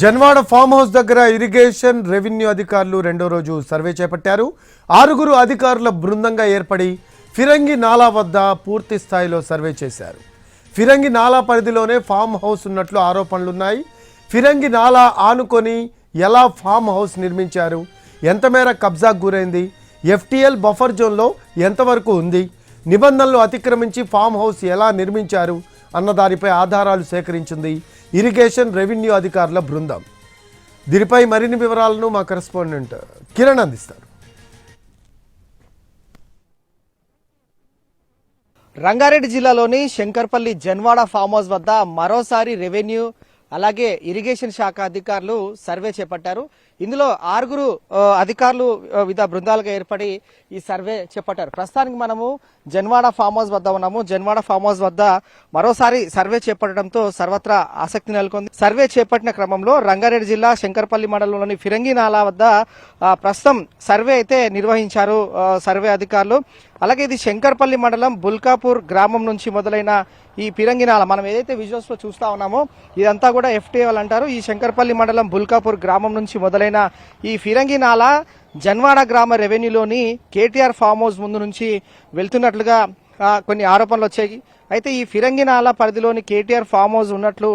Janwada farm house దగ్గర irrigation revenue అధికారులు రెండో రోజు సర్వే చేపట్టారు. ఆరుగురు అధికారుల బృందంగా ఏర్పడి ఫిరంగి నాలా వద్ద పూర్తి స్థాయిలో సర్వే చేశారు. ఫిరంగి నాలా పరిధిలోనే ఫామ్ హౌస్ ఉన్నట్లు ఆరోపణలున్నాయి. ఫిరంగి నాలా ఆనుకొని ఎలా ఫామ్ హౌస్ నిర్మించారు? ఎంత మేర కబ్జాకు గురైంది? ఎఫ్టీఎల్ బఫర్ జోన్లో ఎంతవరకు ఉంది? నిబంధనలు అతిక్రమించి ఫామ్ హౌస్ ఎలా నిర్మించారు? అన్న దానిపై ఆధారాలు సేకరించింది ఇరిగేషన్ రెవెన్యూ అధికారుల బృందం. దీనిపై మరిన్ని వివరాలను మా కరెస్పాండెంట్ కిరణ్ అందిస్తారు. రంగారెడ్డి జిల్లాలోని శంకర్పల్లి జన్వాడ ఫామ్ హౌస్ వద్ద మరోసారి రెవెన్యూ అలాగే ఇరిగేషన్ శాఖ అధికారులు సర్వే చేపట్టారు. ఇందులో ఆరుగురు అధికారులు వివిధ బృందాలుగా ఏర్పడి ఈ సర్వే చేపట్టారు. ప్రస్తుతానికి మనము జన్వాడ ఫామ్ హౌస్ వద్ద ఉన్నాము. జన్వాడ ఫామ్ హౌస్ వద్ద మరోసారి సర్వే చేపట్టడంతో సర్వత్రా ఆసక్తి నెలకొంది. సర్వే చేపట్టిన క్రమంలో రంగారెడ్డి జిల్లా శంకర్పల్లి మండలంలోని ఫిరంగినాల వద్ద ప్రస్తుతం సర్వే అయితే నిర్వహించారు సర్వే అధికారులు. అలాగే ఇది శంకర్పల్లి మండలం బుల్కాపూర్ గ్రామం నుంచి మొదలైన ఈ పిరంగినాల మనం ఏదైతే విజువల్స్లో చూస్తా ఉన్నామో ఇదంతా కూడా ఎఫ్టీ అంటారు. ఈ శంకర్పల్లి మండలం బుల్కాపూర్ గ్రామం నుంచి మొదలైన ఈ ఫిరంగినాల జన్వాడ గ్రామ రెవెన్యూలోని కేటీఆర్ ఫామ్ హౌస్ ముందు నుంచి వెళ్తున్నట్లుగా కొన్ని ఆరోపణలు వచ్చాయి. అయితే ఈ ఫిరంగినాల పరిధిలోని కేటీఆర్ ఫామ్ హౌస్ ఉన్నట్లు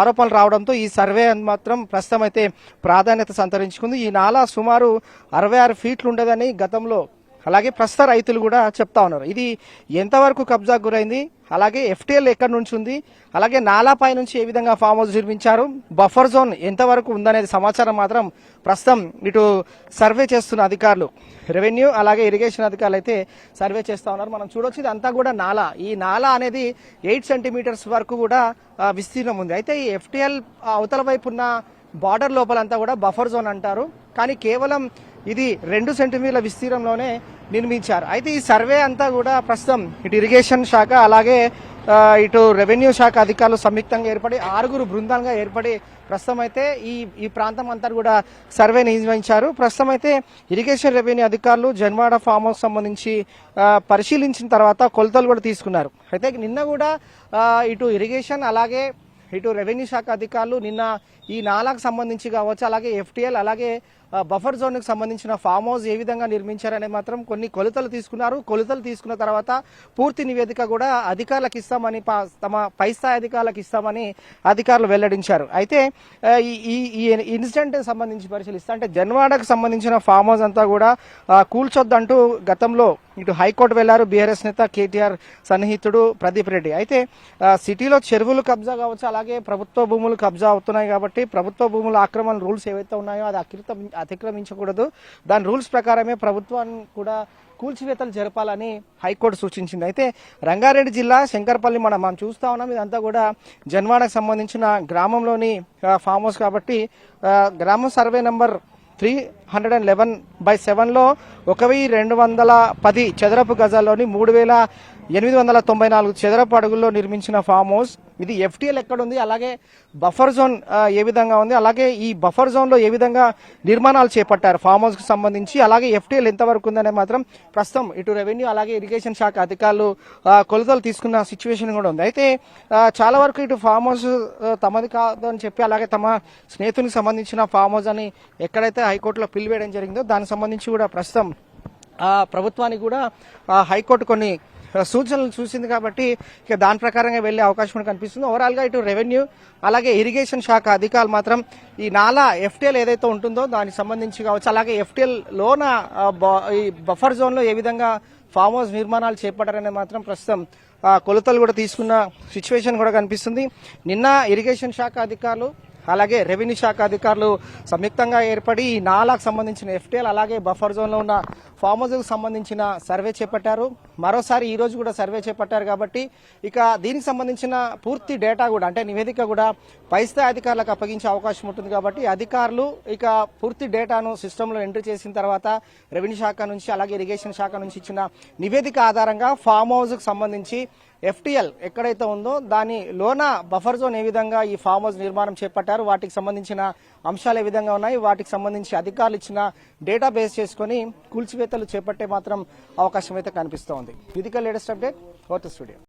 ఆరోపణలు రావడంతో ఈ సర్వే మాత్రం ప్రస్తుతం అయితే ప్రాధాన్యత సంతరించుకుంది. ఈ నాలా సుమారు అరవై ఆరు ఫీట్లు ఉండదని గతంలో అలాగే ప్రస్తుత రైతులు కూడా చెప్తా ఉన్నారు. ఇది ఎంతవరకు కబ్జాకు గురైంది? అలాగే ఎఫ్టీఎల్ ఎక్కడి నుంచి ఉంది? అలాగే నాలాపై నుంచి ఏ విధంగా ఫామ్ హౌస్ నిర్మించారు? బఫర్ జోన్ ఎంతవరకు ఉందనేది సమాచారం మాత్రం ప్రస్తుతం ఇటు సర్వే చేస్తున్న అధికారులు. రెవెన్యూ అలాగే ఇరిగేషన్ అధికారులు అయితే సర్వే చేస్తా ఉన్నారు. మనం చూడొచ్చు ఇది అంతా కూడా నాలా. ఈ నాలా అనేది ఎయిట్ సెంటీమీటర్స్ వరకు కూడా విస్తీర్ణం ఉంది. అయితే ఈ ఎఫ్టీఎల్ అవతల వైపు ఉన్న బార్డర్ లోపలంతా కూడా బఫర్ జోన్ అంటారు. కానీ కేవలం ఇది రెండు సెంటీమీటర్ల విస్తీర్ణంలోనే నిర్మించారు. అయితే ఈ సర్వే అంతా కూడా ప్రస్తుతం ఇటు ఇరిగేషన్ శాఖ అలాగే ఇటు రెవెన్యూ శాఖ అధికారులు సంయుక్తంగా ఏర్పడి ఆరుగురు బృందాలుగా ఏర్పడి ప్రస్తుతం అయితే ఈ ఈ ప్రాంతం అంతా కూడా సర్వే నిర్వహించారు. ప్రస్తుతం అయితే ఇరిగేషన్ రెవెన్యూ అధికారులు జన్వాడ ఫామ్ హౌస్ సంబంధించి పరిశీలించిన తర్వాత కొలతలు కూడా తీసుకున్నారు. అయితే నిన్న కూడా ఇటు ఇరిగేషన్ అలాగే ఇటు రెవెన్యూ శాఖ అధికారులు నిన్న ఈ నాలాకు సంబంధించి కావచ్చు అలాగే ఎఫ్టీఎల్ అలాగే బఫర్ జోన్కు సంబంధించిన ఫామ్ హౌస్ ఏ విధంగా నిర్మించారనే మాత్రం కొన్ని కొలతలు తీసుకున్నారు. కొలతలు తీసుకున్న తర్వాత పూర్తి నివేదిక కూడా అధికారులకు ఇస్తామని పా- తమ పై స్థాయి అధికారులకు ఇస్తామని అధికారులు వెల్లడించారు. అయితే ఈ ఈ- ఇన్సిడెంట్ సంబంధించి పరిశీలిస్తే అంటే జన్వాడకు సంబంధించిన ఫామ్ హౌస్ అంతా కూడా కూల్చొద్దంటూ గతంలో ఇటు హైకోర్టు వెళ్ళారు బీఆర్ఎస్ నేత కేటీఆర్ సన్నిహితుడు ప్రదీప్ రెడ్డి. అయితే సిటీలో చెరువులు కబ్జా కావచ్చు అలాగే ప్రభుత్వ భూములు కబ్జా అవుతున్నాయి కాబట్టి ప్రభుత్వ భూముల ఆక్రమణ రూల్స్ ఏవైతే ఉన్నాయో అది అకృతం అతిక్రమించకూడదు. దాని రూల్స్ ప్రకారమే ప్రభుత్వాన్ని కూడా కూల్చివేతలు జరపాలని హైకోర్టు సూచించింది. అయితే రంగారెడ్డి జిల్లా శంకర్పల్లి మనం మనం చూస్తా ఉన్నాం ఇదంతా కూడా జన్వాడకు సంబంధించిన గ్రామంలోని ఫామ్ హౌస్ కాబట్టి గ్రామ survey number three hundred and eleven by సెవెన్లో ఒక వెయ్యి రెండు వందల పది చదరపు గజాల్లోని మూడు వేల ఎనిమిది వందల తొంభై నాలుగు చదరపు అడుగుల్లో నిర్మించిన ఫామ్ హౌస్. ఇది ఎఫ్టీఎల్ ఎక్కడ ఉంది? అలాగే బఫర్ జోన్ ఏ విధంగా ఉంది? అలాగే ఈ బఫర్ జోన్లో ఏ విధంగా నిర్మాణాలు చేపట్టారు ఫామ్ హౌస్కి సంబంధించి? అలాగే ఎఫ్టీఎల్ ఎంతవరకు ఉందనే మాత్రం ప్రస్తుతం ఇటు రెవెన్యూ అలాగే ఇరిగేషన్ శాఖ అధికారులు కొలతలు తీసుకున్న సిచ్యువేషన్ కూడా ఉంది. అయితే చాలా వరకు ఇటు ఫామ్ హౌస్ తమది కాదు అని చెప్పి అలాగే తమ స్నేహితునికి సంబంధించిన ఫామ్ హౌస్ అని ఎక్కడైతే హైకోర్టులో పిలివేయడం జరిగిందో దానికి సంబంధించి కూడా ప్రస్తుతం ఆ, ప్రభుత్వానికి కూడా హైకోర్టు కొన్ని సూచనలు చూసింది కాబట్టి ఇక దాని ప్రకారంగా వెళ్ళే అవకాశం కూడా కనిపిస్తుంది. ఓవరాల్గా ఇటు రెవెన్యూ అలాగే ఇరిగేషన్ శాఖ అధికారులు మాత్రం ఈ నాలా ఎఫ్టీఎల్ ఏదైతే ఉంటుందో దానికి సంబంధించి కావచ్చు అలాగే ఎఫ్టీఎల్ లోన బ- ఈ బఫర్ జోన్లో ఏ విధంగా ఫామ్ హౌస్ నిర్మాణాలు చేపట్టారనేది మాత్రం ప్రస్తుతం కొలతలు కూడా తీసుకున్న సిచ్యువేషన్ కూడా కనిపిస్తుంది. నిన్న ఇరిగేషన్ శాఖ అధికారులు అలాగే రెవెన్యూ శాఖ అధికారులు సంయుక్తంగా ఏర్పడి ఈ నాలాకు సంబంధించిన ఎఫ్టీఎల్ అలాగే బఫర్ జోన్లో ఉన్న ఫామ్ హౌస్కు సంబంధించిన సర్వే చేపట్టారు. మరోసారి ఈ రోజు కూడా సర్వే చేపట్టారు కాబట్టి ఇక దీనికి సంబంధించిన పూర్తి డేటా కూడా అంటే నివేదిక కూడా పైస్థాయి అధికారులకు అప్పగించే అవకాశం ఉంటుంది కాబట్టి అధికారులు ఇక పూర్తి డేటాను సిస్టంలో ఎంట్రీ చేసిన తర్వాత రెవెన్యూ శాఖ నుంచి అలాగే ఇరిగేషన్ శాఖ నుంచి ఇచ్చిన నివేదిక ఆధారంగా ఫామ్ హౌస్కు సంబంధించి ఎఫ్టీఎల్ ఎక్కడైతే ఉందో దాని లోన బఫర్ జోన్ ఏ విధంగా ఈ ఫామ్ హౌస్ నిర్మాణం చేపట్టారు వాటికి సంబంధించిన అంశాలు ఏ విధంగా ఉన్నాయి వాటికి సంబంధించి అధికారులు ఇచ్చిన డేటా బేస్ చేసుకుని కూల్చివేతలు చేపట్టే మాత్రం అవకాశం అయితే కనిపిస్తోంది. ఇది లేటెస్ట్ అప్డేట్ ఓటు స్టూడియో.